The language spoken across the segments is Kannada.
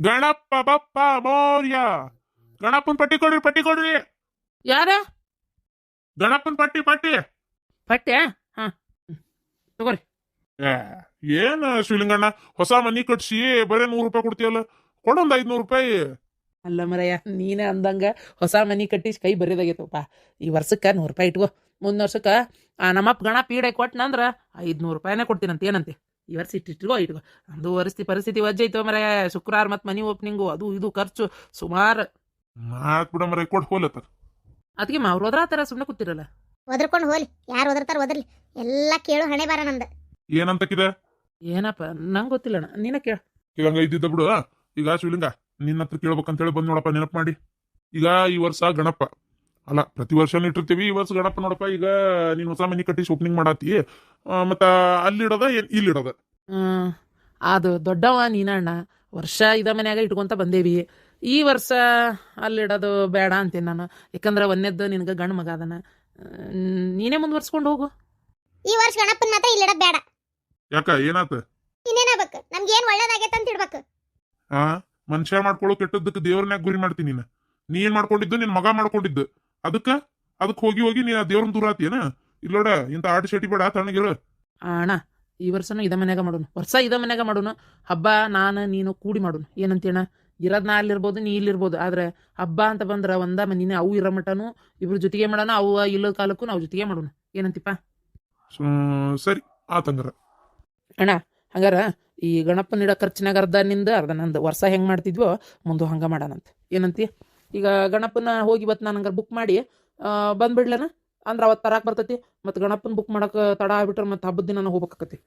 ಗಣಪ ಬಪ್ಪ ಮೌರ್ಯ. ಗಣಪನ್ ಪಟ್ಟಿ ಕೊಡ್ರಿ ಪಟ್ಟಿ ಕೊಡ್ರಿ. ಯಾರ? ಗಣಪನ್ ಪಟ್ಟಿ ಪಟ್ಟಿ. ಪಟ್ಟೆ ಹಾ. ತಗೋರಿ. ಏ, ಏನ್ ಶಿವಲಿಂಗಣ್ಣ ಹೊಸ ಮನಿ ಕಟ್ಸಿ ಬರೇ ನೂರು ರೂಪಾಯಿ ಕೊಡ್ತೀಯಲ್ಲ? ಕೊಡೊಂದ್ ಐದ್ನೂರು ರೂಪಾಯಿ. ಅಲ್ಲ ಮರಯ್ಯ ನೀನೇ ಅಂದಂಗ ಹೊಸ ಮನಿ ಕಟ್ಟಿಸಿ ಕೈ ಬರಿದಾಗೈತಪ್ಪ. ಈ ವರ್ಷಕ್ಕೆ ನೂರು ರೂಪಾಯಿ ಇಟ್ಕೋ. ಮುಂದಿನ ವರ್ಷಕ್ಕೆ ಆ ನಮ್ಮಪ್ಪ ಗಣ ಪೀಡೆ ಕೊಟ್ಟನಂದ್ರ ಐದ್ನೂರು ರೂಪಾಯಿನೇ ಕೊಡ್ತೀನಂತ ಏನಂತೆ? ಈ ವರ್ಷ ಇಟ್ಟಿಟ್ಟಿಗೋ ಇಟ್ಕೋ. ನಮ್ದು ಪರಿಸ್ಥಿತಿ ಪರಿಸ್ಥಿತಿ ವಜ್ಜೆ ಐತೋ ಮರಯ್ಯ ಶುಕ್ರವಾರ ಮತ್ತೆ ಮನಿ ಓಪನಿಂಗು ಅದು ಇದು ಖರ್ಚು ಸುಮಾರು. ಮಾತ್ ಬಿಡ ಮರ ಕೊಟ್ಟು ಹೋಲತ್ತ ಅದಕ್ಕೆ ಅವ್ರು ಹೋದ್ರ ಆತರ ಸುಮ್ಮನೆ ಕೂತಿರಲ್ಲ. ಒದರ್ಕೊಂಡು ಹೋಲಿ ಯಾರು ಒದರ್ತಾರ ಒದರ್ಲಿ. ಎಲ್ಲ ಕೇಳು ಹಣೆ ಬಾರ ನಂದ. ಕಿದ? ಏನಪ್ಪ ನಂಗೆ ಗೊತ್ತಿಲ್ಲಣ್ಣ ನೀನ ಕೇಳ. ಹಂಗ ಇದ್ದಿದ್ದ ಬಿಡು ಈಗ ಶಿವಲಿಂಗ ನಿನ್ನ ಹತ್ರ ಕೇಳ್ಬೇಕಂತ ಹೇಳಿ ಬಂದ್ ನೋಡಪ್ಪ ನೆನಪು ಮಾಡಿ. ಈಗ ಈ ವರ್ಷ ಗಣಪ. ಅಲ್ಲ ಪ್ರತಿ ವರ್ಷನೂ ಇಟ್ಟಿರ್ತೀವಿ ಈ ವರ್ಷ ಗಣಪ ನೋಡಪ್ಪ ಈಗ ನೀನು ಹೊಸ ಮನಿ ಕಟ್ಟಿಸಿ ಓಪನಿಂಗ್ ಮಾಡಾತಿ. ಮತ್ತೆ ಅಲ್ಲಿಡೋದ ಇಲ್ಲಿಡೋದ ಹ್ಮ್. ಅದು ದೊಡ್ಡವ ನೀನಣ್ಣ ವರ್ಷ ಇದ ಮನ್ಯಾಗ ಇಟ್ಕೊಂತ ಬಂದೇವಿ. ಈ ವರ್ಷ ಅಲ್ಲಿಡೋದು ಬೇಡ ಅಂತೀನಿ ನಾನು. ಯಾಕಂದ್ರೆ ಒಂದೇದ್ದು ನಿನಗೆ ಗಂಡು ಮಗ ಅದನ. ನೀನೇ ಮುಂದುವರ್ಸ್ಕೊಂಡು ಹೋಗು. ಈ ವರ್ಷ ಗಣಪನ್ ಮಾತ್ರ ಇಲ್ಲಿಡದ್ ಬೇಡ. ಯಾಕ ಏನಾತ? ಇನ್ನೇನಾಗ್ಬೇಕು ನಮ್ಗೆ ಏನ್ ಒಳ್ಳೇದಾಗೈತೆ ಅಂತ ಇಡ್ಬೇಕು. ಆ ಮನುಷ್ಯ ಮಾಡ್ಕೊಳ್ಳೋ ಕೆಟ್ಟದ್ದಕ್ಕೆ ದೇವ್ರನ್ಯಾಗ ಗುರಿ ಮಾಡ್ತೀನಿ ನೀನು. ನೀ ಏನ್ ಮಾಡ್ಕೊಂಡಿದ್ದು ನಿನ್ ಮಗ ಮಾಡ್ಕೊಂಡಿದ್ದು. ಅದಕ್ಕ? ಅದಕ್ಕೆ ಹೋಗಿ ಹೋಗಿ ನೀ ದೇವ್ರನ್ ದೂರ ಆತಿಯೇನ ಇಲ್ಲೋಡ ಇಂತ ಆಟ ಶೆಟಿ ಬೇಡ ತಣ್ಣಗಿರು ಆ, ಅಣ್ಣ ಈ ವರ್ಷನು ಇದ ಮನ್ಯಾಗ ಮಾಡೋಣ ವರ್ಷ ಇದ ಮನ್ಯಾಗ ಮಾಡೋಣ ಹಬ್ಬ ನಾನು ನೀನು ಕೂಡಿ ಮಾಡೋಣ ಏನಂತೀಣ ಇರೋದ್ ನಾ ಅಲ್ಲಿರ್ಬೋದು ನೀ ಇಲ್ಲಿರ್ಬೋದು. ಆದ್ರೆ ಹಬ್ಬ ಅಂತ ಬಂದ್ರೆ ಒಂದ ಮನಿನ ಅವು ಇರೋ ಮಟನು ಇಬ್ರು ಜೊತೆಗೆ ಮಾಡೋಣ ಅವು ಇಲ್ಲದ ಕಾಲಕ್ಕೂ ನಾವು ಜೊತೆಗೆ ಮಾಡೋಣ. ಏನಂತಿಪ್ಪ? ಸರಿ ಆತಂಗಾರ ಅಣ್ಣ ಹಂಗಾರ ಈ ಗಣಪನ ಇಡೋ ಖರ್ಚಿನಾಗ ಅರ್ಧ ನಿಂದ ಅರ್ಧ ನಂದು. ವರ್ಷ ಹೆಂಗ್ ಮಾಡ್ತಿದ್ವೋ ಮುಂದೆ ಹಂಗ ಮಾಡೋಣಂತ. ಏನಂತಿ ಈಗ ಗಣಪನ ಹೋಗಿ ಇವತ್ತು ನಾನು ಹಂಗಾರೆ ಬುಕ್ ಮಾಡಿ ಬಂದ್ಬಿಡ್ಲೇನ? ಅಂದ್ರೆ ಅವತ್ತು ತರಾಕ್ ಬರ್ತೈತಿ ಮತ್ತು ಗಣಪನ ಬುಕ್ ಮಾಡಕ್ಕೆ ತಡ ಆಗ್ಬಿಟ್ರೆ ಮತ್ತು ಹಬ್ಬದ ದಿನ ಹೋಗ್ಬೇಕಾಕತಿ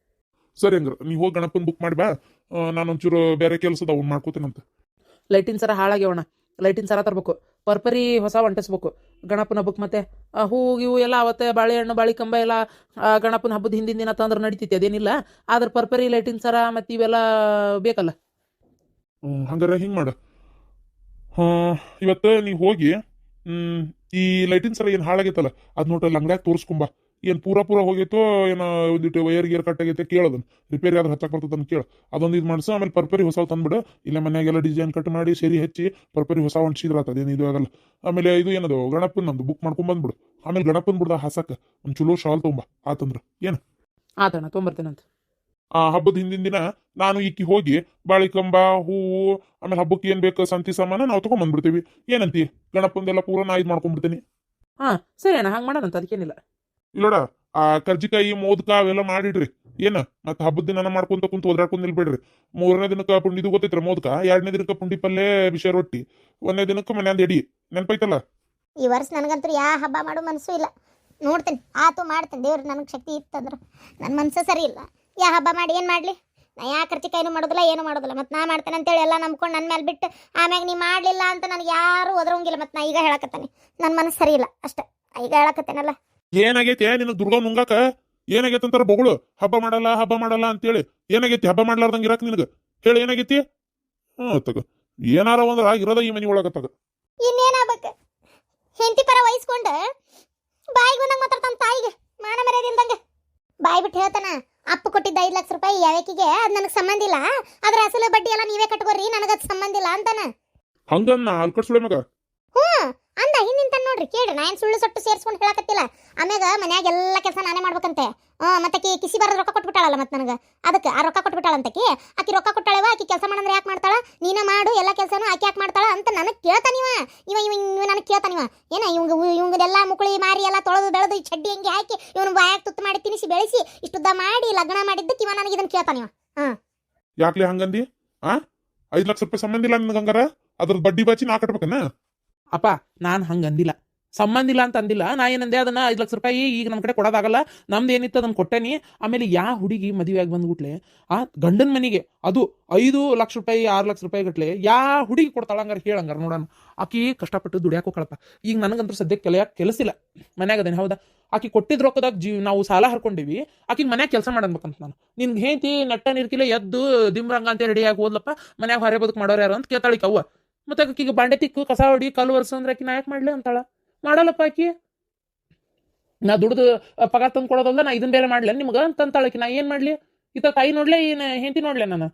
ಸರಿ ಹಂಗ್ರ ನೀವು ಹೋಗಿ ಗಣಪನ ಬುಕ್ ಮಾಡಿ ಬಾ ನಾನೊಂಚೂರು ಬೇರೆ ಕೆಲಸದ ಅವ್ನು ಅಂತ. ಲೈಟಿನ ಸರ ಹಾಳಾಗ್ಯವಣ ಲೈಟಿನ ಸರ ತರಬೇಕು. ಪರ್ಪರಿ ಹೊಸ ಅಂಟಿಸ್ಬೇಕು ಗಣಪನ ಹಬ್ಬಕ್ಕೆ ಮತ್ತೆ ಹೂ ಇವು ಎಲ್ಲ ಅವತ್ತೆ ಬಾಳೆಹಣ್ಣು ಬಾಳಿಕಂಬ ಎಲ್ಲ ಗಣಪನ ಹಬ್ಬದ ಹಿಂದಿನ ದಿನ ತಂದ್ರೆ ನಡೀತೈತಿ ಅದೇನಿಲ್ಲ. ಆದ್ರೆ ಪರ್ಪರಿ ಲೈಟಿನ ಸರ ಮತ್ತು ಇವೆಲ್ಲ ಬೇಕಲ್ಲ? ಹಂಗಾರೆ ಹಂಗಾರ ಮಾಡು. ಇವತ್ತು ನೀ ಹೋಗಿ ಈ ಲೈಟಿನ್ ಸರ ಏನ್ ಹಾಳಾಗೈತಲ್ಲ, ಅದ್ ನೋಡ್ರಿ ಅಂಗಡ್ಯಾಗ ತೋರಿಸ್ಕೊಂಬ. ಏನ್ ಪೂರ ಪೂರ ಹೋಗೈತೋ ಏನೋ ಒಂದಿಟ್ಟು ವೈರ್ ಗೇರ್ ಕಟ್ ಆಗೈತೆ ಕೇಳೋದನ್ ರಿಪೇರಿ ಆದ್ರೆ ಹಚ್ಚಕ್ ಬರ್ತದ ಕೇಳ. ಅದೊಂದು ಇದು ಮಾಡ್ಸು, ಆಮೇಲೆ ಪರ್ಪರಿ ಹೊಸ ತಂದ್ಬಿಡು. ಇಲ್ಲ ಮನೆಯಾಗೆಲ್ಲ ಡಿಸೈನ್ ಕಟ್ ಮಾಡಿ, ಸರಿ ಹಚ್ಚಿ ಪರ್ಪರಿ ಹೊಸ ಹೊಂಟಿಸಿದ್ರ ಅದೇನು ಇದು ಆಗಲ್ಲ. ಆಮೇಲೆ ಇದು ಏನದು, ಗಣಪನ್ ನಮ್ದು ಬುಕ್ ಮಾಡ್ಕೊಂಡ್ ಬಂದ್ಬಿಡು. ಆಮೇಲೆ ಗಣಪನ್ ಬಿಡ್ದ ಹಾಸಕ್ಕೆ ಒಂದ್ ಚಲೋ ಶಾಲ್ ತೊಂಬ ಆತಂದ್ರ. ಏನು? ಆತಣ್ಣ ತೊಂಬರ್ತೇನಂತ ಆ ಹಬ್ಬದ ಹಿಂದಿನ ದಿನ ನಾನು ಈಕಿ ಹೋಗಿ ಬಾಳಿಕಂಬ ಹೂವು ಆಮೇಲೆ ಹಬ್ಬಕ್ಕೆ ಏನ್ ಬೇಕು ಸಂತಿ ಸಾಮಾನ ನಾವು ತಗೊಂಡ್ ಬಂದ್ಬಿಡ್ತೀವಿ ಏನಂತಿ? ಗಣಪಂದೆಲ್ಲ ಪೂರ ನಾ ಇದ್ ಮಾಡ್ಕೊಂಡ್ಬಿಡ್ತೀನಿ. ಹಾ ಸರಿ ಅಣ್ಣ ಹಂಗೆ ಮಾಡೋಣಂತ ಅದಕ್ಕೇನಿಲ್ಲ. ಇಲ್ಲೋಡ ಆ ಕರ್ಜಿಕಾಯಿ ಮೋದಕ ಅವೆಲ್ಲ ಮಾಡಿಡ್ರಿ. ಏನ? ಮತ್ತೆ ಹಬ್ಬದ ದಿನ ಮಾಡ್ಕೊಂತ ಕುಂತ ಓದಾಡ್ಕೊಂಡ್ ನಿಲ್ಬೇಡ್ರಿ. ಮೂರನೇ ದಿನಕ್ಕೆ ಪುಂಡಿ ಇದು ಗೊತ್ತೈತ್ರ ಮೋದಕ ಎರಡನೇ ದಿನಕ್ಕೆ ಪುಂಡಿ ಪಲ್ಲೆ ಬಿಷ ರೊಟ್ಟಿ. ಒಂದನೇ ದಿನಕ್ಕೆ ಮನ್ಯಾಂದ ಎಡಿ ನೆನ್ಪೈತಲ್ಲ? ಈ ವರ್ಷ ನನಗಂತೂ ಯಾ ಹಬ್ಬ ಮಾಡೋ ಮನಸ್ಸು ಇಲ್ಲ. ನೋಡ್ತೇನೆ ಆತು ಮಾಡ್ತೇನೆ. ದೇವ್ರು ನನಗೆ ಶಕ್ತಿ ಇತ್ತಂದ್ರೆ ನನ್ನ ಮನಸ್ಸು ಸರಿ ಇಲ್ಲ. ಯಾ ಹಬ್ಬ ಮಾಡಿ ಏನು ಮಾಡಲಿ? ನಾ ಯಾ ಏನು ಮಾಡೋದಿಲ್ಲ ಏನು ಮಾಡೋದಿಲ್ಲ. ಮತ್ತು ನಾ ಮಾಡ್ತೇನೆ ಅಂತೇಳಿ ಎಲ್ಲ ನಂಬ್ಕೊಂಡು ನನ್ನ ಮೇಲೆ ಬಿಟ್ಟು ಆಮ್ಯಾಗ ನೀ ಮಾಡಲಿಲ್ಲ ಅಂತ ನನಗೆ ಯಾರು ಒದರಂಗಿಲ್ಲ. ಮತ್ತು ನಾ ಈಗ ಹೇಳಕತ್ತಾನೆ. ನನ್ನ ಮನಸ್ಸು ಸರಿ ಇಲ್ಲ ಅಷ್ಟೇ. ಈಗ ಹೇಳಕತ್ತೇನಲ್ಲ? ಏನಾಗೈತೆ? ನಿನ್ನ ದುರ್ಗಾ ಮುಂಗಾಕ ಏನಾಗೈತೆ ಅಂತಾರ ಬೊಗಳು? ಹಬ್ಬ ಮಾಡಲ್ಲ ಹಬ್ಬ ಮಾಡಲ್ಲ ಅಂತೇಳಿ ಏನಾಗೈತಿ? ಹಬ್ಬ ಮಾಡ್ಲಾರ್ದಂಗೆ ಇರಕ್ ನಿನಗೆ? ಹೇಳಿ ಏನಾಗೈತಿ? ಹ್ಞೂ ತಗ. ಏನಾರ ಒಂದ್ರ ಆಗಿರೋದ ಈ ಮನೆ ಒಳಗ ತಗ. ಇನ್ನೇನಾಗ್ಬೇಕು? ಹೆಂಡತಿ ಪರ ವಹಿಸ್ಕೊಂಡು ಬಾಯಿಗೆ ಬಂದಂಗೆ ಮಾತಾಡ್ತಾನೆ ತಾಯಿಗೆ ಮಾನ ಮರ್ಯಾದಿಂದಂಗೆ ಬಾಯಿ ಬಿಟ್ಟು ಹೇಳ್ತಾನ? ಅಪ್ಪ ಕೊಟ್ಟಿದ್ದ ಐದು ಲಕ್ಷ ರೂಪಾಯಿ ಯಾವಕಿಗೆ ಅದು ನನಗೆ ಸಂಬಂಧ ಇಲ್ಲ. ಅದ್ರ ಅಸಲು ಬಡ್ಡಿ ಎಲ್ಲ ನೀವೇ ಕಟ್ಕೋರಿ, ನನಗದು ಸಂಬಂಧ ಇಲ್ಲ ಅಂತಾನ. ಹಂಗನ್ನ ಅಲ್ಕಡ್ಸ್ಲೇ ಮಗ. ಕೇಳ್ರಿ ನಾ ಏನು ಸುಳ್ಳು ಸೊಟ್ಟು ಸೇರಿಸ್ಕೊಂಡು ಹೇಳಕತ್ತಿಲ್ಲ. ಆಮ್ಯಾಗ ಮನ್ಯಾಗ ಎಲ್ಲ ಕೆಲಸ ನಾನೇ ಮಾಡ್ಬೇಕಂತೆ. ಹ್ಞೂ ಮತ್ತೆ ಆಕಿ ಕಿಸಿ ಬರೋದು ರೊಕ್ಕ ಕೊಟ್ಬಿಟ್ಟಾಳಲ್ಲ ಮತ್ತೆ ನನಗೆ. ಅದಕ್ಕೆ ಆ ರೊಕ್ಕ ಕೊಟ್ಬಿಟ್ಟಾಳಂತಕಿ ಆಕಿ ರೊಕ್ಕ ಕೊಟ್ಟಾಳವ ಆಕಿ ಕೆಲಸ ಮಾಡಂದ್ರೆ ಯಾಕೆ ಮಾಡ್ತಾಳ? ನೀನ ಮಾಡು ಎಲ್ಲ ಕೆಲಸನೂ ಆಕಿ ಯಾಕೆ ಮಾಡ್ತಾಳ ಅಂತ ನನಗೆ ಕೇಳ್ತಾನಿವ ಇವ. ಇವ ಇವ ನನಗೆ ಕೇಳ್ತಾನಿವ ಏನ ಇವಂಗ ಇವಂಗದೆಲ್ಲ ಮುಕುಳಿ ಮಾರಿ ಎಲ್ಲ ತೊಳೆದು ಬೆಳೆದು ಈ ಚಡ್ಡಿ ಹಂಗೆ ಹಾಕಿ ಇವನು ಬಾಯಾಗ ತುತ್ತು ಮಾಡಿ ತಿನಿಸಿ ಬೆಳೆಸಿ ಇಷ್ಟುದ್ದ ಮಾಡಿ ಲಗ್ನ ಮಾಡಿದ್ದಕ್ಕೆ ಇವ ನನಗೆ ಇದನ್ನು ಕೇಳ್ತಾನಿವ ಯಾಕೆ ಹಂಗಂದಿ? ಆ? ಐದ್ ಲಕ್ಷ ರೂಪಾಯಿ ಸಂಬಂಧ ಇಲ್ಲ ನಿನಗೆ ಹಂಗಾರ? ಅದ್ರ ಬಡ್ಡಿ ಬಾಚಿ ನಾ ಕಟ್ಬೇಕನ್ನ ಅಪ್ಪ ನಾನು ಹಂಗೆ ಅಂದಿಲ್ಲ ಸಂಬಂಧ ಇಲ್ಲ ಅಂತ ಅಂದಿಲ್ಲ. ನಾ ಏನಂದೆ ಅದನ್ನ ಐದು ಲಕ್ಷ ರೂಪಾಯಿ ಈಗ ನಮ್ಮ ಕಡೆ ಕೊಡೋದಾಗಲ್ಲ, ನಮ್ದು ಏನಿತ್ತು ಅದನ್ನ ಕೊಟ್ಟೇನಿ. ಆಮೇಲೆ ಯಾ ಹುಡುಗಿ ಮದುವೆಯಾಗಿ ಬಂದ್ಬಿಟ್ಲೆ ಆ ಗಂಡನ ಮನೆಗೆ, ಅದು ಐದು ಲಕ್ಷ ರೂಪಾಯಿ, ಆರು ಲಕ್ಷ ರೂಪಾಯಿ ಗಟ್ಲೆ, ಯಾ ಹುಡುಗಿ ಕೊಡ್ತಾಳ ಹಂಗಾರೆ ಹೇಳಂಗಾರ ನೋಡೋಣ. ಆಕಿ ಕಷ್ಟಪಟ್ಟು ದುಡಿಯಾಕೋ ಕಳಪ. ಈಗ ನನಗಂತೂ ಸದ್ಯಕ್ಕೆ ಕೆಲಸ ಕೆಲಸಿಲ್ಲ. ಮನ್ಯಾಗ ಅದೇನು ಹೌದಾ? ಆಕಿ ಕೊಟ್ಟಿದ್ ರೊಕ್ಕದಾಗ ಜೀವ ನಾವು ಸಾಲ ಹರ್ಕೊಂಡಿವಿ. ಆಕಿಗೆ ಮನ್ಯಾಗ ಕೆಲಸ ಮಾಡನ್ಬೇಕಂತ ನಾನು. ನಿನ್ಗೆ ಹೇಂತಿ ನಟ್ಟ ನಿರ್ಕಿಲ್ಲ ಎದ್ದು ದಿಮ್ರಂಗ ಅಂತ ರೆಡಿಯಾಗಿ ಹೋದ್ಲಪ್ಪ, ಮನ್ಯಾಗ ಹೊರೆ ಬದುಕು ಮಾಡೋರು ಯಾರು ಅಂತ ಕೇಳ್ತಾಳಿಕ ಅವ್ವ ಮತ್ತೆ ಆಕಿಗೆ ಬಾಂಡೆ ತಿಕ್ಕು, ಕಸ ಹೊಡಿ, ಕಲ್ಲು ವರ್ಸು ಅಂದ್ರೆ ಆಕಿ ನಾ ಯಾಕೆ ಮಾಡ್ಲಿ ಅಂತಾಳ? ಮಾಡಲ್ಲಪ್ಪ ಆಕಿ? ನಾ ದುಡ್ದು ಪಗಾರ ತಂದು ಕೊಡೋದಲ್ಲ ನಾ ಇದನ್ನ ಬೇರೆ ಮಾಡ್ಲೇನ್ ನಿಮ್ಗೆ ಅಂತಂತಾಳಕಿ ನಾ ಏನು ಮಾಡ್ಲಿ? ಈತ ತಾಯಿ ನೋಡ್ಲೆ, ಏನು ಹೆಂಡತಿ ನೋಡ್ಲೆ ನಾನು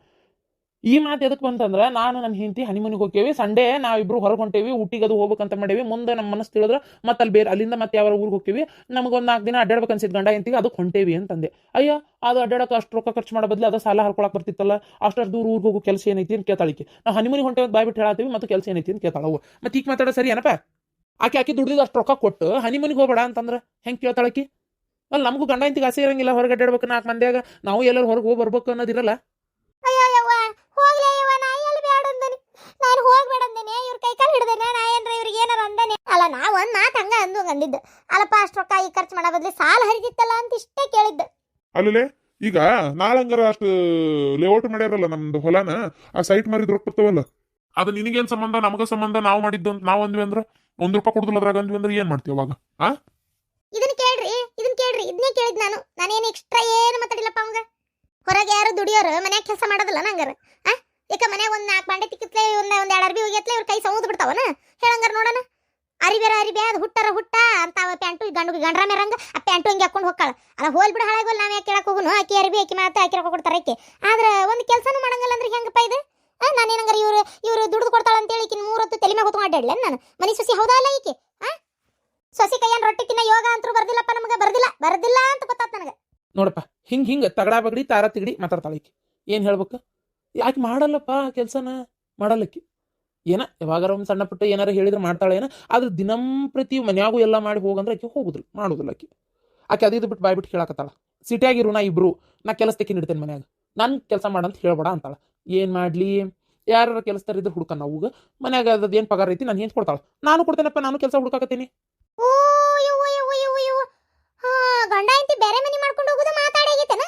ಈ ಮಾತು ಎದಕ್ಕೆ ಬಂತಂದ್ರೆ, ನಾನು ನನ್ನ ಹೆಂಡತಿ ಹನಿಮನಿಗೆ ಹೋಗ್ತೇವೆ ಸಂಡೇ ನಾವಿಬ್ರು ಹೊರಗೆ ಹೊಂಟೇವಿ, ಊಟಿಗೆ ಅದು ಹೋಗ್ಬೇಕಂತ ಮಾಡೇವಿ. ಮುಂದೆ ನಮ್ಮ ಮನಸ್ಸು ತಿಳಿದ್ರೆ ಮತ್ತೆ ಅಲ್ಲಿ ಬೇರೆ, ಅಲ್ಲಿಂದ ಮತ್ತೆ ಯಾವ ಊರಿಗೆ ಹೋಗ್ತೀವಿ ನಮಗೊಂದು ನಾಲ್ಕು ದಿನ ಅಡ್ಡಾಡ್ಬೇಕು ಅನ್ಸಿದ್ ಗಂಡ, ಹೆಂಡತಿಗೆ ಅದಕ್ಕೆ ಹೊಂಟೇವಿ ಅಂತಂದೆ. ಅಯ್ಯ, ಅದು ಅಡ್ಡಾಡಕ್ಕೆ ಅಷ್ಟು ರೊಕ್ಕ ಖರ್ಚು ಮಾಡೋ ಬದಲು ಅದು ಸಾಲ ಹರ್ಕೊಳಕ್ ಬರ್ತಿತ್ತಲ್ಲ? ಅಷ್ಟು ದೂರ ಊರಿಗೆ ಹೋಗೋ ಕೆಲಸ ಏನೈತಿ ಅಂತ ಕೇಳ್ತಾಳಿಕೆ ನಾವು ಹನಿಮನಿಗೆ ಹೊಂಟೇವಿ ಬಾಯ್ ಬಿಟ್ಟು ಹೇಳತ್ತೀವಿ ಮತ್ತೆ ಕೆಲಸ ಏನೈತಿ ಅಂತ ಕೇಳ್ತಾಳವು ಮತ್ತೆ ಈಗ ಮಾತಾಡೋ ಸರಿ ಏನಪ್ಪ? ಆಕೆ ಆಕೆ ದುಡ್ದಿದ್ದು ಅಷ್ಟು ರೊಕ್ಕ ಕೊಟ್ಟು ಹನಿಮೂನಿಗೆ ಹೋಗಬೇಡ ಅಂತಂದ್ರೆ ಹೆಂಗೆ ಕೇಳ್ತಾಳಕಿ ಅಲ್ಲಿ ನಮಗೂ ಗಂಡ ಇಂತಿಗೆ ಆಸೆ ಇರಂಗಿಲ್ಲ ಹೊರಗೆ ಅಡ್ಡಾಡ್ಬೇಕು ನಾಲ್ಕು ಮಂದಿಯಾಗ. ನಾವು ಎಲ್ಲರೂ ಹೊರಗೆ ಹೋಗಿ ಬರ್ಬೇಕು ಅನ್ನೋದಿರಲ್ಲ. ನಾನು ಹೋಗ್ಬೇಡ ಅಂದೇನೆ ಇವ್ರ ಕೈ ಕಾಲು ಹಿಡ್ದೇನೆ ನಾ ಏನ್ರ ಇವ್ರಿಗೆ ಏನಾರ ಅಂದೇನೆ? ಅಲ್ಲ ನಾ ಒಂದ್ ಮಾತು ಹಂಗ ಅಂದು ಅಂದಿದ್ದು ಅಲ್ಲಪ್ಪ ಅಷ್ಟು ರೊಕ್ಕ ಈ ಖರ್ಚು ಮಾಡೋ ಬದ್ಲಿ ಸಾಲ ಹರಿದಿತ್ತಲ್ಲ ಅಂತ ಇಷ್ಟೇ ಕೇಳಿದ್ದು. ಅಲ್ಲಲೇ ಈಗ ನಾಳಂಗಾರ ಅಷ್ಟು ಲೇಔಟ್ ಮಾಡ್ಯಾರಲ್ಲ ನಮ್ದು ಹೊಲನ ಆ ಸೈಟ್ ಮಾರಿದ್ ರೊಕ್ಕ ಬರ್ತಾವಲ್ಲ? ಅದು ನಿನಗೇನ್ ಸಂಬಂಧ ನಮಗ ಸಂಬಂಧ ನಾವು ಮಾಡಿದ್ದು ಅಂತ ನಾವು ಅಂದ್ವಿ ಅಂದ್ರ? ಒಂದ್ ರೂಪಾಯಿ ಕೊಡುದಿಲ್ಲ ಅದ್ರಾಗ ಅಂದ್ವಿ ಅಂದ್ರೆ ಏನ್ ಮಾಡ್ತೀವಿ ಅವಾಗ? ಆ? ಇದನ್ನ ಕೇಳ್ರಿ ಇದನ್ನ ಕೇಳ್ರಿ ಇದನ್ನೇ ಕೇಳಿದ್ ನಾನು. ನಾನೇನು ಎಕ್ಸ್ಟ್ರಾ ಏನು ಮಾತಾಡಿಲ್ಲಪ್ಪ ಅವಂಗ? ಹೊರಗೆ ಯಾರು ದುಡಿಯೋರು, ಮನ್ಯಾಗ ಕೆಲಸ ಮಾಡೋದಿಲ್ಲ ನಂಗಾರ. ಆ? ಯಾಕ ಮನ್ಯಾಗ ಒಂದ್ ನಾಲ್ಕು ಬಾಂಡೆ ತಿಕ್ಕತ್ಲೆ ಒಂದ್ ಒಂದ್ ಎರಡು ಅರ್ಬಿ ಹೋಗ್ಯತ್ಲೆ ಇವ್ರ ಕೈ ಸೌದ್ ಬಿಡ್ತಾವನ? ಹೇಳಂಗಾರ ನೋಡೋಣ. ಅರಿಬೇರ ಅರಿಬೆ ಅದು ಹುಟ್ಟಾರ ಹುಟ್ಟ ಅಂತ ಅವ ಪ್ಯಾಂಟು ಗಂಡು ಗಂಡ್ರ ಮೇರಂಗ ಆ ಪ್ಯಾಂಟು ಹಿಂಗೆ ಹಾಕೊಂಡು ಹೋಗ್ತಾಳ. ಅಲ್ಲ ಹೋಲ್ ಬಿಡು ಹಾಳಾಗೋಲ್, ನಾವ್ ಯಾಕೆ ಕೇಳಕ್ ಹೋಗುನು? ಆಕಿ ಅರಿಬಿ, ಆಕಿ ಮಾತು ರೊಕ್ಕ ಕೊಡ್ತಾರ ಆಕಿ. ಆದ್ರ ಒಂದ್ ಕೆಲಸನೂ ಮಾಡಂಗಲ್ಲ ಅಂದ್ರೆ ಹೆಂಗಪ್ಪ ಇದು? ನಾನೇನಂಗಾರ ಇವ್ರು ಇವ್ರು ದುಡ್ದು ಕೊಡ್ತಾಳ ಅಂತೇಳಿ ಈಕಿನ ಮೂರೊತ್ತು ತಲೆ ಮ್ಯಾಗ ಹೊತ್ಕೊಂಡು ಅಡ್ಡಾಡ್ಲೇನ್ ನಾನು? ಮನಿ ಸೊಸಿ ಹೌದಾ ಅಲ್ಲ ಈಕೆ? ಆ? ಸೊಸಿ ಕೈಯನ್ ರೊಟ್ಟಿ ತಿನ್ನ ಯೋಗ ಅಂತೂ ಬರ್ದಿಲ್ಲಪ್ಪ ನಮಗೆ, ಬರ್ದಿಲ್ಲ ಬರ್ದಿಲ್ಲ ಅಂತ ಗೊತ್ತಾತ್ ನನಗೆ. ನೋಡಪ್ಪ, ಹಿಂಗೆ ಹಿಂಗೆ ತಗಡಾ ಬಗಡಿ, ತಾರ ತಿಗಡಿ ಮಾತಾಡ್ತಾಳೆ ಈಕೆ. ಏನು ಹೇಳ್ಬೇಕು? ಯಾಕೆ ಮಾಡಲ್ಲಪ್ಪ ಕೆಲಸನ? ಮಾಡಲ್ಲಕ್ಕಿ. ಏನ, ಯಾವಾಗಾರ ಒಂದು ಸಣ್ಣ ಪುಟ್ಟ ಏನಾರ ಹೇಳಿದ್ರೆ ಮಾಡ್ತಾಳೆ ಏನ? ಆದ್ರೆ ದಿನಂಪ್ರತಿ ಮನ್ಯಾಗೂ ಎಲ್ಲ ಮಾಡಿ ಹೋಗಂದ್ರೆ ಆಕೆ ಹೋಗುದಿಲ್ಲ, ಮಾಡುದಿಲ್ಲ ಆಕೆ. ಆಕೆ ಅದಿದ್ದು ಬಿಟ್ಟು ಬಾಯ್ಬಿಟ್ಟು ಬಿಟ್ಟು ಹೇಳಕತ್ತಾಳ ಸಿಟಿಯಾಗಿರು ನಾ ಇಬ್ರು, ನಾ ಕೆಲಸ ತೆಕ್ಕಿ ಇಡ್ತೇನೆ ಮನ್ಯಾಗ. ನಾನು ಕೆಲಸ ಮಾಡಂತ ಹೇಳ್ಬೇಡ ಅಂತಾಳ. ಏನು ಮಾಡಲಿ? ಯಾರು ಕೆಲಸದಾರ ಇದ್ರೆ ಹುಡುಕ ನಾವು ಮನ್ಯಾಗ ಅದ್ ಏನು ಪಗಾರ ಐತಿ, ನಾನು ಏನು ಕೊಡ್ತಾಳ? ನಾನು ಕೊಡ್ತೇನಪ್ಪ, ನಾನು ಕೆಲಸ ಹುಡುಕಾಕತ್ತೀನಿ. ಗಂಡ ಹೆಂಡತಿ ಬೇರೆ ಮನೆ ಮಾಡ್ಕೊಂಡು ಹೋಗೋದು ಮಾತಾಡಾಗೈತೇನ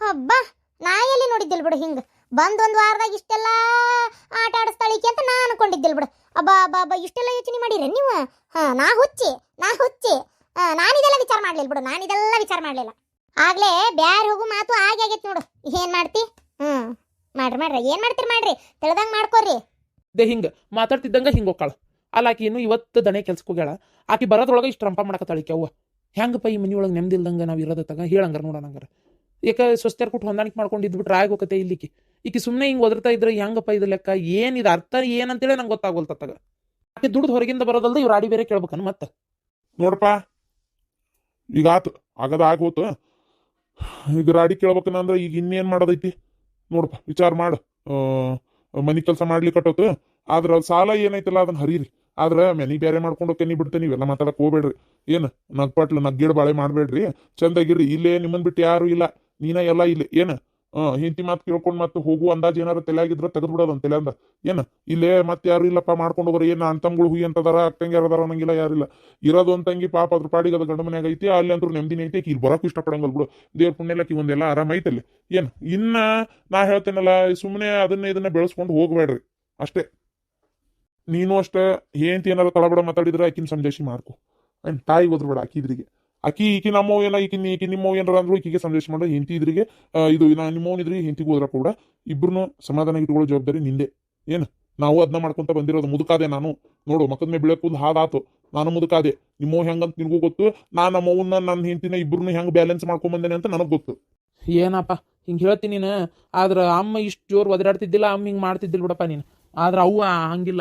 ಹಬ್ಬ, ನಾ ಎಲ್ಲಿ ನೋಡಿದ್ದಿಲ್ ಬಿಡು ಹಿಂಗ. ಬಂದ್ ಒಂದ್ ವಾರದಾಗ ಇಷ್ಟೆಲ್ಲ ಆಟ ಆಡಿಸ್ತಾಳಿಕೆ ಅಂತ ನಾ ಅನ್ಕೊಂಡಿದ್ದಿಲ್ ಬಿಡು. ಅಬ್ಬ ಅಬ್ಬ ಅಬ್ಬ, ಇಷ್ಟೆಲ್ಲ ಯೋಚನೆ ಮಾಡಿರ ನೀವು? ಹಾ, ನಾ ಹುಚ್ಚಿ ನಾ ಹುಚ್ಚಿ. ನಾನು ನಾನಿದೆಲ್ಲ ವಿಚಾರ ಮಾಡ್ಲಿಲ್ಲ ಬಿಡು, ನಾನಿದೆಲ್ಲ ವಿಚಾರ ಮಾಡಲಿಲ್ಲ. ಆಗ್ಲೇ ಬ್ಯಾರ್ ಹೋಗು ಮಾತು ಆಗಿ ಆಗೈತೆ ನೋಡು. ಏನ್ ಮಾಡ್ತಿ? ಹ್ಮ್. ಮಾಡ್ರಿ ಮಾಡ್ರಿ. ಏನ್ ಮಾಡ್ತೀರಿ ಮಾಡ್ರಿ? ತಿಳಿದಂಗ್ ಮಾಡ್ಕೋರಿ. ದೇ ಹಿಂಗೆ ಮಾತಾಡ್ತಿದ್ದಂಗೆ ಹಿಂಗೆ ಹೋಗ್ಕಾಳ ಅಲ್ಲ ಆಕಿ ಇನ್ನು ಇವತ್ತು ದಣೆ ಕೆಲ್ಸಕ್ಕೆ ಹೋಗ್ಯಾಳ. ಆಕಿ ಬರೋದ್ರೊಳಗೆ ಇಷ್ಟು ರಂಪ ಮಾಡಕತ್ತಾಳಿಕೆ ಅವ್ವ. ಹೆಂಗಪ್ಪ ಈ ಮನಿಯೊಳಗೆ ನೆಮ್ಮದಿಲ್ದಂಗೆ ನಾವು ಇರೋದ ತಗ? ಹೇಳಂಗಾರ ನೋಡೋಣಂಗಾರ ಯಾಕೆ ಸ್ವಸ್ಥರ್ ಕೊಟ್ಟು ಹೊಂದಾಣಿಕೆ ಮಾಡ್ಕೊಂಡು ಇದ್ಬಿಟ್ರೆ ಆಗೋಕತೆ ಇಲ್ಲಿಕ್ಕೆ ಈಕಿ. ಸುಮ್ಮನೆ ಹಿಂಗೆ ಒದರ್ತಾ ಇದ್ರೆ ಹೆಂಗಪ್ಪ ಇದು ಲೆಕ್ಕ? ಏನು ಇದು ಅರ್ಥ ಏನಂತೇಳಿ ನಂಗೆ ಗೊತ್ತಾಗೋಲ್ತ ತಗ. ಆಕೆ ದುಡ್ಡು ಹೊರಗಿಂದ ಬರೋದಲ್ದ ಇವ್ರು ಆಡಿ ಬೇರೆ ಕೇಳ್ಬೇಕನ್ ಮತ್ತೆ? ನೋಡಪ್ಪ ಈಗ ಆತು ಆಗದ ಆಗೋತು ಈಗ ರಾಡಿ ಕೇಳ್ಬೇಕನ್ನ ಅಂದ್ರೆ ಈಗ ಇನ್ನೇನ್ ಮಾಡೋದೈತಿ? ನೋಡಪ್ಪ, ವಿಚಾರ ಮಾಡು. ಮನಿ ಕೆಲಸ ಮಾಡ್ಲಿಕ್ಕಟ್ಟೋತು ಆದ್ರ ಸಾಲ ಏನೈತಲ್ಲ ಅದನ್ನ ಹರಿರಿ. ಆದ್ರ ಮನಿ ಬೇರೆ ಮಾಡ್ಕೊಂಡು ಕೆನಿ ಬಿಡ್ತೇನೆ, ಇವೆಲ್ಲ ಮಾತಾಡಕ್ ಹೋಗ್ಬೇಡ್ರಿ. ಏನ್, ನಗ್ಪಟ್ಲು ನಗ್ಗಿಡ ಬಾಳೆ ಮಾಡ್ಬೇಡ್ರಿ. ಚಂದಾಗಿರ್ರಿ. ಇಲ್ಲೇ ನಿಮ್ಮನ್ ಬಿಟ್ಟು ಯಾರು ಇಲ್ಲ. ನೀನ ಎಲ್ಲ ಇಲ್ಲಿ. ಏನ? ಹಿಂತಿ ಮಾತು ಕೇಳ್ಕೊಂಡ್ ಮತ್ತೆ ಹೋಗು, ಅಂದಾಜ್ ಏನಾರ ತಲೆಯಾಗಿದ್ರ ತೆಗೆದು ಬಿಡೋದನ್ ಅಂದ. ಏನ? ಇಲ್ಲೇ ಮತ್ತೆ ಯಾರು ಇಲ್ಲಪ್ಪ ಮಾಡ್ಕೊಂಡು ಹೋಗ್ರಿ, ಏನ್ ಅಂತಂಗಳು ಹುಯಿ ಅಂತದಾರ ಅಕ್ಕಂಗೆ ಯಾರದಾರ ಅನ್ನಂಗಿಲ್ಲ ಯಾರಿಲ್ಲ ಇರೋದು ಒಂದ್ ತಂಗಿ ಪಾಪ ಅದ್ರ ಪಾಡಿಗೆ ಅದು ಗಂಡ ಮನ್ಯಾಗ ಐತಿ, ಅಲ್ಲಿ ಅಂತೂ ನೆಮ್ಮದಿನ ಐತಿ ಇಲ್ಲಿ ಬರಕ್ ಇಷ್ಟಪಡಂಗಲ್ ಬಿಡು ದೇವ್ರ ಪುಣ್ಯಲಕ್ಕಿ ಒಂದೆಲ್ಲ ಆರಾಮ ಐತಲ್ಲಿ. ಏನ್? ಇನ್ನ ನಾ ಹೇಳ್ತೇನಲ್ಲ ಸುಮ್ಮನೆ ಅದನ್ನ ಇದನ್ನ ಬೆಳೆಸ್ಕೊಂಡು ಹೋಗ್ಬೇಡ್ರಿ. ಅಷ್ಟೇ. ನೀನು ಅಷ್ಟೇ ಏಂತಿ ಏನಾರ ತಳಬಡ ಮಾತಾಡಿದ್ರೆ ಆಕಿನ ಸಂಜಾಯಿಸಿ ಮಾಡ್ಕೊ. ಏನ್ ತಾಯಿ ಓದ್ಬೇಡ ಆಕಿದ್ರಿಗೆ ಆಕಿ ಈಕಿ ನಮ್ಮವ್ ಎಲ್ಲ ಈಕಿ ಈಕಿ ನಿಮ್ಮವ್ ಏನಾರ ಅಂದ್ರು ಈಕಿಗೆ ಸಂದೇಶ ಮಾಡೋ. ಹೆಂಡತಿ ಇದ್ರಿಗೆ ಇದು ನಾ ನಿಮ್ಮವ್ ಇದ್ರಿಗೆ ಹೆಂಡತಿಗೆ ಹೋದ್ರ ಕೂಡ. ಇಬ್ರು ಸಮಾಧಾನ ಇಟ್ಕೊಳ್ಳೋ ಜವಾಬ್ದಾರಿ ನಿಂದೆ. ಏನು? ನಾವು ಅದನ್ನ ಮಾಡ್ಕೊಂತ ಬಂದಿರೋದು ಮುದುಕಾದೆ ನಾನು. ನೋಡು ಮಕ್ಕದ ಮೇಲೆ ಹಾದಾತು ನಾನು ಮುದುಕಾದೆ. ನಿಮ್ಮವ್ ಹೆಂಗಂತ ನಿನಗೂ ಗೊತ್ತು. ನಾ ನಮ್ಮವನ್ನ ನನ್ನ ಹೆಂಡತಿನ ಇಬ್ರು ಹೆಂಗ್ ಬ್ಯಾಲೆನ್ಸ್ ಮಾಡ್ಕೊಂಡ್ ಬಂದೇನೆ ಅಂತ ನನಗೆ ಗೊತ್ತು. ಏನಪ್ಪ ಹಿಂಗೆ ಹೇಳ್ತೀನಿ ನೀನು. ಆದ್ರೆ ಅಮ್ಮ ಇಷ್ಟು ಜೋರು ಒದರಾಡ್ತಿದ್ದಿಲ್ಲ ಅಮ್ಮ ಹಿಂಗೆ ಮಾಡ್ತಿದ್ದಿಲ್ಲ ಬಿಡಪ್ಪ ನೀನು. ಆದ್ರೆ ಅವ್ವ ಹಂಗಿಲ್ಲ.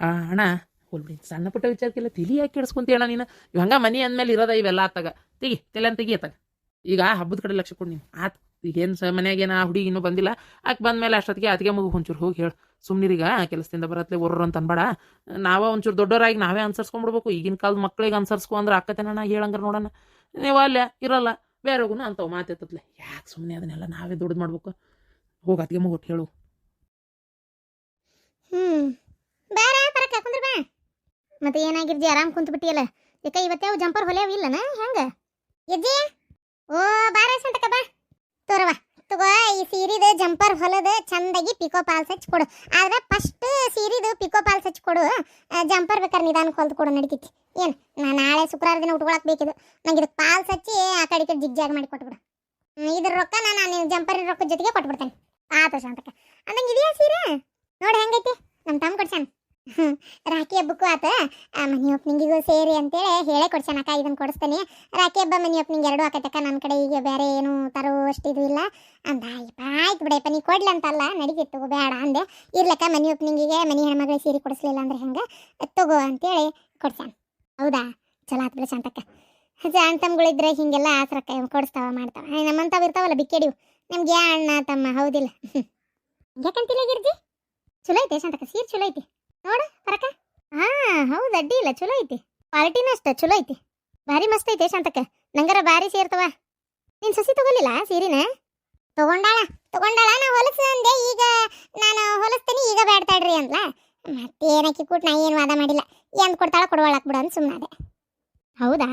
ಆ, ಅಣ್ಣ ಹೋಲ್ಬಿಡಿ ಸಣ್ಣ ಪುಟ್ಟ ವಿಚಾರಕ್ಕೆಲ್ಲ ತಿಳಿ ಯಾಕೆ ಕೆಡಿಸ್ಕೊಂತಿ ಅಣ್ಣ ನೀನು? ಇವ್ ಹಂಗ ಮನಿ ಅಂದ್ಮೇಲೆ ಇರೋದ ಇವೆಲ್ಲ ಆತಾಗ. ತೆಗಿ, ತಲೆ ಅಂತ ತೆಗಿ ಆತಾಗ. ಈಗ ಹಬ್ಬದ ಕಡೆ ಲಕ್ಷ ಕೊಡು ನೀನು. ಆತ್ ಈಗ ಏನು ಸ, ಮನ್ಯಾಗ ಏನು ಆ ಹುಡುಗಿ ಇನ್ನೂ ಬಂದಿಲ್ಲ. ಆಕೆ ಬಂದಮೇಲೆ ಅಷ್ಟೊತ್ತಿಗೆ ಅದಕ್ಕೆ ಮಗು ಒಂಚೂರು ಹೋಗಿ ಹೇಳು. ಸುಮ್ಮನಿರೀಗ ಕೆಲಸದಿಂದ ಬರತ್ಲೆ ಒರ್ರ ಅಂತ ಅನ್ಬೇಡ. ನಾವ ಒಂಚೂರು ದೊಡ್ಡವರಾಗಿ ನಾವೇ ಅನ್ಸರ್ಸ್ಕೊಂಡ್ಬಿಡ್ಬೇಕು ಈಗಿನ ಕಾಲದ ಮಕ್ಳಿಗೆ ಅನ್ಸರ್ಸ್ಕೊ ಅಂದ್ರೆ ಅಕ್ಕತನ ಹೇಳಂಗಾರ ನೋಡೋಣ. ನೀವು ಅಲ್ಲೇ ಇರಲ್ಲ, ಬೇರೆ ಹೋಗುನ ಅಂತವ್ ಮಾತೆತ್ತತ್ಲೆ ಯಾಕೆ ಸುಮ್ಮನೆ ಅದನ್ನೆಲ್ಲ ನಾವೇ ದುಡ್ದು ಮಾಡ್ಬೇಕು? ಹೋಗಿ ಅದಕ್ಕೆ ಮಗು ಹೇಳು. ಹ್ಮ್ ಬೇರೆ ಬರಕ ಕುಂದ್ರ ಬಾ ಮತ್ತೆ ಏನಾಗಿರ್ಜಿ ಆರಾಮ್ ಕುಂತ ಬಿಟ್ಟಿಯಲ್ಲ? ಯಾಕ ಇವತ್ತೇ ಅವು ಜಂಪರ್ ಹೊಲೆಯವು ಇಲ್ಲನ? ಹೆಂಗ? ಎಜ್ಜಿ? ಓ ಬಾರ ಸಂತಕ, ಬಾ. ತೋರವ ತಗೋ, ಈ ಸೀರಿದ ಜಂಪರ್ ಹೊಲದ ಚಂದಾಗಿ ಪಿಕೋ ಪಾಲ್ಸ್ ಹಚ್ಚಿ ಕೊಡು. ಆದ್ರೆ ಫಸ್ಟ್ ಸೀರಿದು ಪಿಕೋ ಪಾಲ್ಸ್ ಹಚ್ಚಿ ಕೊಡು. ಜಂಪರ್ ಬೇಕಾದ್ರೆ ನಿಧಾನಕ್ಕೆ ಹೊಲ್ದು ಕೊಡು ನಡೀತೈತಿ. ಏನು, ನಾ ನಾಳೆ ಶುಕ್ರವಾರ ದಿನ ಉಟ್ಕೊಳಕ್ ಬೇಕಿದು? ನಂಗೆ ಇದು ಪಾಲ್ಸ್ ಹಚ್ಚಿ ಆ ಕಡೆ ಕಡೆ ಜಿಗ್ಜಾಗ್ ಮಾಡಿ ಕೊಟ್ಬಿಡು. ಇದ್ರ ರೊಕ್ಕ ನಾನು ಜಂಪರ್ ರೊಕ್ಕ ಜೊತೆಗೆ ಕೊಟ್ಬಿಡ್ತೇನೆ. ಆತ ಶಾಂತಕ. ಅಂದಂಗೆ ಇದೆಯಾ ಸೀರೆ? ನೋಡಿ ಹೆಂಗೈತಿ? ನಮ್ಮ ತಮ್ಮ ಕೊಡ್ಸಾನ ರಾಖಿ ಹಬ್ಬಕ್ಕೂ ಆತ ಆ, ಮನಿ ಓಪನಿಂಗಿಗೂ ಸೇರಿ ಅಂತೇಳಿ ಹೇಳೇ ಕೊಡ್ಸನಕ್ಕ ಇದನ್ನ ಕೊಡಿಸ್ತೇನೆ. ರಾಖಿ ಹಬ್ಬ ಮನಿ ಓಪನಿಂಗ್ ಎರಡು ಆಕತಕ್ಕ ನನ್ನ ಕಡೆ ಈಗ ಬೇರೆ ಏನು ತರೋ ಅಷ್ಟು ಇದು ಇಲ್ಲ. ಅಂದ ಆಯ್ತು ಆಯ್ತು ಬಿಡಪ್ಪ ನೀ ಕೊಡ್ಲಂತಲ್ಲ ನಡೀತಿತ್ತು ಬೇಡ ಅಂದೆ. ಇರ್ಲಕ್ಕ ಮನಿ ಓಪನಿಂಗಿಗೆ ಮನಿ ಹೆಣ್ಮಗಳಿಗೆ ಸೀರೆ ಕೊಡಿಸ್ಲಿಲ್ಲ ಅಂದ್ರೆ ಹೆಂಗೆ? ತಗೋ ಅಂತೇಳಿ ಕೊಡ್ಸಾನ ಹೌದಾ? ಚಲೋ ಆತ್ ಬಿಡ ಶಾಂತಕ್ಕ. ಅಣ್ಣ ತಮ್ಮಗಳಿದ್ರೆ ಹಿಂಗೆಲ್ಲ ಆಸರಕ್ಕ ಕೊಡಿಸ್ತಾವ ಮಾಡ್ತಾವ. ಏ, ನಮ್ಮಂತಾವ್ ಇರ್ತಾವಲ್ಲ ಬಿಕ್ಕೇಡಿವು ನಮ್ಗೆ ಅಣ್ಣ ತಮ್ಮ ಹೌದಿಲ್ಲ. ಯಾಕಂತಿಲ್ಲ ಗಿರ್ಜಿ? ಚಲೋ ಐತೆ ಶಾಂತಕ್ಕ ಸೀರೆ ಚಲೋ ಐತಿ. ನೋಡು ಬರಕ ಹಾ ಹೌದು, ಅಡ್ಡಿ ಇಲ್ಲ, ಚಲೋ ಐತಿ. ಕ್ವಾಲಿಟಿನೂ ಅಷ್ಟ, ಚಲೋ ಐತಿ. ಭಾರಿ ಮಸ್ತ್ ಐತೆ ಶಾಂತಕ್ಕ. ನಂಗರ ಭಾರಿ ಸೇರ್ತವ ನೀನ್ ಸಸಿ ತಗೊಲಿಲ್ಲ ಸೀರಿನ? ತಗೊಂಡಾಳ ತಗೊಂಡಾಳ, ನಾ ಹೊಲಸ ಅಂದೆ, ಈಗ ನಾನು ಹೊಲಸ್ತೀನಿ, ಈಗ ಬೇಡ್ತಾಡ್ರಿ ಅಂದ್ಲ. ಮತ್ತೇನಕ್ಕಿ ಕೂಟ್, ನಾ ಏನು ವಾದ ಮಾಡಿಲ್ಲ. ಎಂದ್ ಕೊಡ್ತಾಳ ಕೊಡವಾಳಕ್ ಬಿಡು ಅಂತ ಸುಮ್ಮನಾದೆ ಹೌದಾ?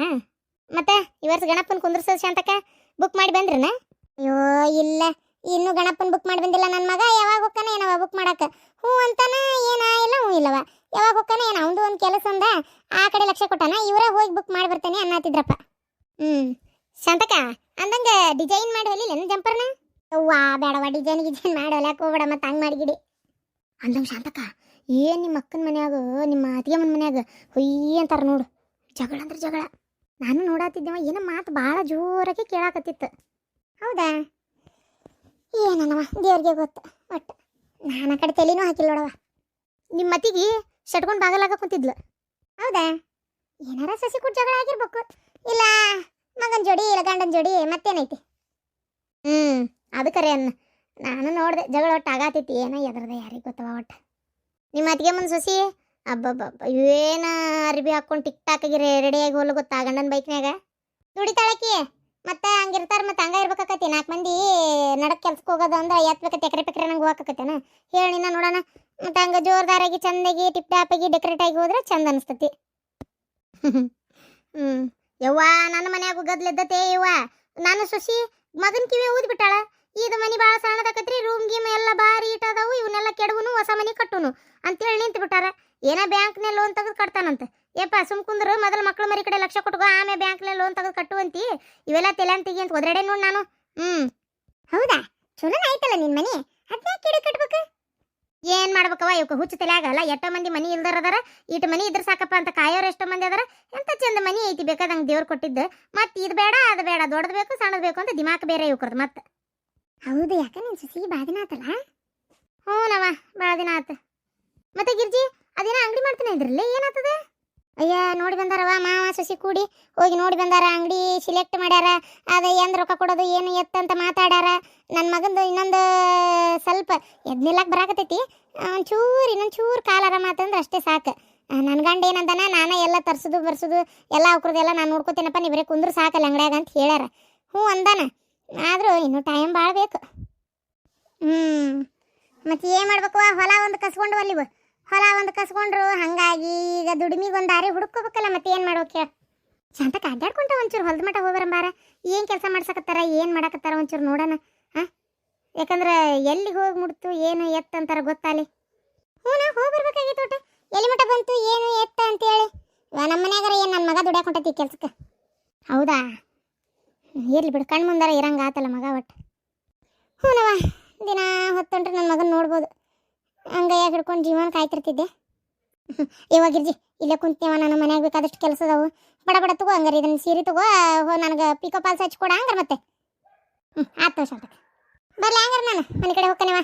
ಮತ್ತೆ ಈ ವರ್ಷ ಗಣಪನ್ ಕುಂದ್ರಸೋದು ಶಾಂತಕ್ಕ? ಬುಕ್ ಮಾಡಿ ಬಂದ್ರನ? ಅಯ್ಯೋ, ಇಲ್ಲ. ಇನ್ನು ಗಣಪನ್ ಬುಕ್ ಮಾಡಿ ಬಂದಿಲ್ಲ ನನ್ನ ಮಗ, ಯಾವಾಗ ಹೋಗ್ತಾನೆ, ಏನವ ಬುಕ್ ಮಾಡಕ್ಕೆ ಯಾವಾಗ ಹೋಗ್ತಾನೆ, ಏನು ಅವಂದು ಒಂದು ಕೆಲಸ ಅಂದ, ಆ ಕಡೆ ಲಕ್ಷ ಕೊಟ್ಟಾನ, ಇವರೇ ಹೋಗಿ ಬುಕ್ ಮಾಡಿ ಬರ್ತೇನೆ ಅನ್ನತಿದ್ರಪ್ಪ ಹ್ಞೂ ಶಾಂತಕ ಅಂದಂಗ ಡಿಸೈನ್ ಮಾಡಿ ಹೊಲಿಲ್ಲ ಜಂಪರ್ನ ಅವ್ವಾ ಬೇಡವಾ ಡಿಸೈನ್ ಗಿಜೈನ್ ಮಾಡಿ ಹೋಗ್ಬೇಡ ಮತ್ತೆ ಹಂಗೆ ಮಾಡಿಗಿಡಿ. ಅಂದಂಗ ಶಾಂತಕ ಏನು ನಿಮ್ಮ ಅಕ್ಕನ ಮನ್ಯಾಗ, ನಿಮ್ಮ ಅತ್ತಿಗೆಮ್ಮನ ಮನ್ಯಾಗ ಹುಯ್ಯಿ ಅಂತಾರೆ ನೋಡು. ಜಗಳ ಅಂದ್ರೆ ಜಗಳ. ನಾನು ನೋಡತ್ತಿದ್ದೇವ ಏನೋ ಮಾತು ಭಾಳ ಜೋರಾಗಿ ಕೇಳಾಕತ್ತಿತ್ತು. ಹೌದಾ? ಏನನವ ದೇವ್ರಿಗೆ ಗೊತ್ತು, ಒಟ್ಟು. ನಾನು ಆ ಕಡೆ ತಲೆನೂ ಹಾಕಿಲ್ಲ ನೋಡವ ನಿಮ್ಮ ಮತಿಗೆ ಶಟ್ಕೊಂಡು ಬಾಗಲಾಗ ಕುಂತಿದ್ಲು. ಹೌದಾ? ಏನಾರ ಸಸಿ ಕುಟ್ ಜಗಳ ಆಗಿರ್ಬೇಕು. ಇಲ್ಲ, ಮಗನ ಜೋಡಿ, ಇಲ್ಲ ಗಂಡನ ಜೋಡಿ, ಮತ್ತೇನೈತಿ? ಹ್ಞೂ ಅದು ಕರೆ ಅನ್ನ. ನಾನು ನೋಡಿದೆ, ಜಗಳ ಒಟ್ಟು ಆಗತೈತಿ. ಏನೋ ಎದ್ರದ ಯಾರಿಗೆ ಗೊತ್ತವ ಒಟ್ಟು. ನಿಮ್ಮ ಅತ್ತಿಗೆ ಮುಂದೆ ಸೊಸಿ, ಅಬ್ಬಬ್ಬಬ್ಬ ಏನ ಅರ್ಬಿ ಹಾಕೊಂಡು ಟಿಕ್ ಟಾಕ್ ಟಾಕಾಗಿ ರೆಡಿಯಾಗಿ ಹೋಲ್ ಗೊತ್ತಾ ಗಂಡನ ಬೈಕ್ನ್ಯಾಗ? ದುಡಿತಾಳಕಿ ಮತ್ತೆ ಹಂಗಿರ್ತಾರ ಮತ್ತೆ ಹಂಗ ಇರ್ಬೇಕಾಕತಿ ನಾಲ್ಕು ಮಂದಿ ನಡಕ್ ಕೆಲ್ಸಕ್ಕೆ ಹೋಗೋದು ಅಂದ್ರೆ ಎತ್ಬೇಕತ್ತೆ ಎಕರೆ ಪೆಕರೆ ನಂಗೆ ಹೋಗಕತ್ತೇನ. ಹೇಳಿ ನಾ ನೋಡೋಣ. ಮತ್ತೆ ಹಂಗ ಜೋರ್ದಾರಾಗಿ ಚಂದಾಗಿ ಟಿಪ್ ಟಾಪಾಗಿ ಡೆಕೋರೇಟ್ ಆಗಿ ಹೋದ್ರೆ ಚಂದ ಅನಿಸ್ತತಿ. ಹ್ಞೂ ಯವ್ವ, ನನ್ನ ಮನ್ಯಾಗ ಗದ್ಲೆದ್ದತೆ ಯವ್ವ. ನಾನು ಸೊಸಿ ಮಗನ ಕಿವಿ ಊದ್ ಬಿಟ್ಟಾಳ. ಇದು ಮನೆ ಭಾಳ ಸಣ್ಣದಾಕತ್ರಿ ರೂಮ್ ಗೀಮ್ ಎಲ್ಲ ಬಾರಿ ಇಟ್ ಅದಾವು, ಇವನ್ನೆಲ್ಲ ಕೆಡವುನು, ಹೊಸ ಮನಿ ಕಟ್ಟುನು. ಅಂತೇಳಿ ನಿಂತು ಬಿಟ್ಟಾರ ಏನ ಬ್ಯಾಂಕ್ನೇ ಲೋನ್ ತೆಗೆದು ಕಟ್ತಾನಂತೆ. ಯಪ್ಪ ಸುಮ್ ಕುಂದ್ರು ಮೊದಲ ಮಕ್ಳು ಮರಿ ಕಡೆ ಲಕ್ಷ ಕೊಟ್ಕೋ ಆಮೇಲೆ ಬ್ಯಾಂಕ್ನೇ ಲೋನ್ ತೆಗೆದು ಕಟ್ಟುವಂತಿ. ಇವೆಲ್ಲ ತೆಲಂತಿಗೆ ಅಂತ ಒದ್ರಡೆ ನೋಡ್ ನಾನು. ಹ್ಮ್. ಹೌದಾ? ಚಲೋ ಆಯ್ತಲ್ಲ ನಿನ್ ಮನೆ? ಅದನ್ನ ಕಿಡಿ ಕಟ್ಬೇಕು? ಏನ್ ಮಾಡ್ಬೇಕವ ಇವಕ್ಕೆ ಹುಚ್ಚು ತಲೆ ಆಗಲ್ಲ ಎಷ್ಟೋ ಮಂದಿ ಮನಿ ಇಲ್ದಾರ ಅದರ. ಇಟ್ಟು ಮನಿ ಇದ್ರ ಸಾಕಪ್ಪ ಅಂತ ಕಾಯೋರು ಎಷ್ಟೋ ಮಂದಿ ಅದಾರ. ಎಂತ ಚಂದ ಮನಿ ಐತಿ ಬೇಕಾದಂಗೆ ದೇವ್ರು ಕೊಟ್ಟಿದ್ದು. ಮತ್ತೆ ಇದು ಬೇಡ ಅದು ಬೇಡ ದೊಡ್ಡದು ಬೇಕು ಸಣ್ಣದು ಬೇಕು ಅಂತ ದಿಮಾಕ್ ಬೇರೆ ಇವ್ಕರ್ದು ಮತ್ತೆ. ಹೌದು ಯಾಕೆ ನಿನ್ ಸುಸಿ ಬಾದಿನ ದಿನ ಆತಲ್ಲ? ಹ್ಞೂನವ ಭಾಳ ದಿನ ಆತ. ಮತ್ತೆ ಗಿರ್ಜಿ? ಅದೇನ ಅಂಗಡಿ ಮಾಡ್ತಾನೆ ಇದ್ರಲ್ಲಿ ಏನಾಗ್ತದ? ಅಯ್ಯ, ನೋಡಿ ಬಂದಾರವ ಮಾವ, ಸಸಿ ಕೂಡಿ. ಹೋಗಿ ನೋಡಿ ಬಂದಾರ, ಅಂಗಡಿ ಸಿಲೆಕ್ಟ್ ಮಾಡ್ಯಾರ. ಅದ ಏನು ರೊಕ್ಕ ಕೊಡೋದು, ಏನು ಎತ್ತ ಅಂತ ಮಾತಾಡ್ಯಾರ. ನನ್ನ ಮಗಂದು ಇನ್ನೊಂದು ಸ್ವಲ್ಪ ಎದ್ ನಿಲ್ಲಕ್ ಬರಾಕತೈತಿ ಒಂಚೂರು ಇನ್ನೊಂದು ಚೂರು ಕಾಲಾರ ಮಾತಂದ್ರೆ ಅಷ್ಟೇ ಸಾಕು. ನನ್ನ ಗಂಡ ಏನಂತಾನ ನಾನೇ ಎಲ್ಲ ತರ್ಸುದು, ಬರ್ಸುದು, ಎಲ್ಲ ಅವ್ರದ್ದೆಲ್ಲ ನಾನು ನೋಡ್ಕೋತೇನಪ್ಪ ನೀವು ಬರೀ ಕುಂದ್ರು ಸಾಕಲ್ಲ ಅಂಗಡ್ಯಾಗ ಅಂತ ಹೇಳ್ಯಾರ. ಹ್ಞೂ ಅಂದಾನ. ಆದರೂ ಇನ್ನೂ ಟೈಮ್ ಭಾಳ ಬೇಕು ಹ್ಞೂ ಮತ್ತು ಏನು ಮಾಡ್ಬೇಕು ಹೊಲ ಒಂದು ಕಸ್ಕೊಂಡು ಅಲ್ಲಿವು ಹೊಲ ಒಂದು ಕಸ್ಕೊಂಡ್ರು, ಹಂಗಾಗಿ ಈಗ ದುಡಿಮಿಗೆ ಒಂದು ದಾರಿ ಹುಡುಕೋಬೇಕಲ್ಲ, ಮತ್ತೆ ಏನು ಮಾಡೋಕೆ ಚಂತಕ್ಕೆ ಅಡ್ಡಾಡ್ಕೊಂತ ಒಂಚೂರು ಹೊಲದ ಮಠ ಹೋಗ್ಬರಂಬಾರ ಏನು ಕೆಲಸ ಮಾಡ್ಸಕತ್ತಾರ, ಏನು ಮಾಡಕತ್ತಾರ ಒಂಚೂರು ನೋಡೋಣ, ಹಾಂ? ಯಾಕಂದ್ರೆ ಎಲ್ಲಿಗೆ ಹೋಗಿ ಮುಡ್ತು ಏನು ಎತ್ತ ಅಂತಾರ ಗೊತ್ತಾಲಿ? ಹ್ಞೂ ನಾ ಹೋಗಿ ಬರ್ಬೇಕಾಗಿತ್ತು ಒಟ್ಟು. ಎಲ್ಲಿ ಮಠ ಬಂತು, ಏನು ಎತ್ತ ಅಂತೇಳಿ. ನಮ್ಮ ಮನ್ಯಾಗಾರ ಏನು ನನ್ನ ಮಗ ದುಡ್ಯಾಕ ಹೊಂಟತಿ ಕೆಲ್ಸಕ್ಕೆ? ಹೌದಾ? ಇರ್ಲಿ ಬಿಡು ಕಣ್ಣು ಆತಲ್ಲ ಮಗ ಒಟ್ಟು. ಹ್ಞೂನವ ದಿನ ಹೊತ್ತೊಂಡ್ರೆ ನನ್ನ ಮಗನ ನೋಡ್ಬೋದು. ಹಂಗಯ್ಯಾಗ ಹಿಡ್ಕೊಂಡು ಜೀವನ ಕಾಯ್ತಿರ್ತಿದ್ದೆ? ಇವಾಗಿರ್ಜಿ ಇಲ್ಲೇ ಕುಂತೇವ ನಾನು ಮನ್ಯಾಗ ಬೇಕಾದಷ್ಟು ಕೆಲಸ ಅದಾವು ಬಡ ಬಡ ತಗೋ ಹಂಗಾರೆ ಇದನ್ನ ಸೀರೆ ತಗೋ ನನಗೆ ಪಿಕೋ ಪಾಲ್ಸ್ ಕೊಡ ಹಂಗಾರೆ ಮತ್ತೆ. ಹ್ಞೂ ಆಯ್ತು ಶಾಂತಕ್ಕೆ ಬರ್ಲಿ ಹಂಗಾರೆ ನಾನು, ಮನೆ ಕಡೆ ಹೋಗ್ತಾನೆವ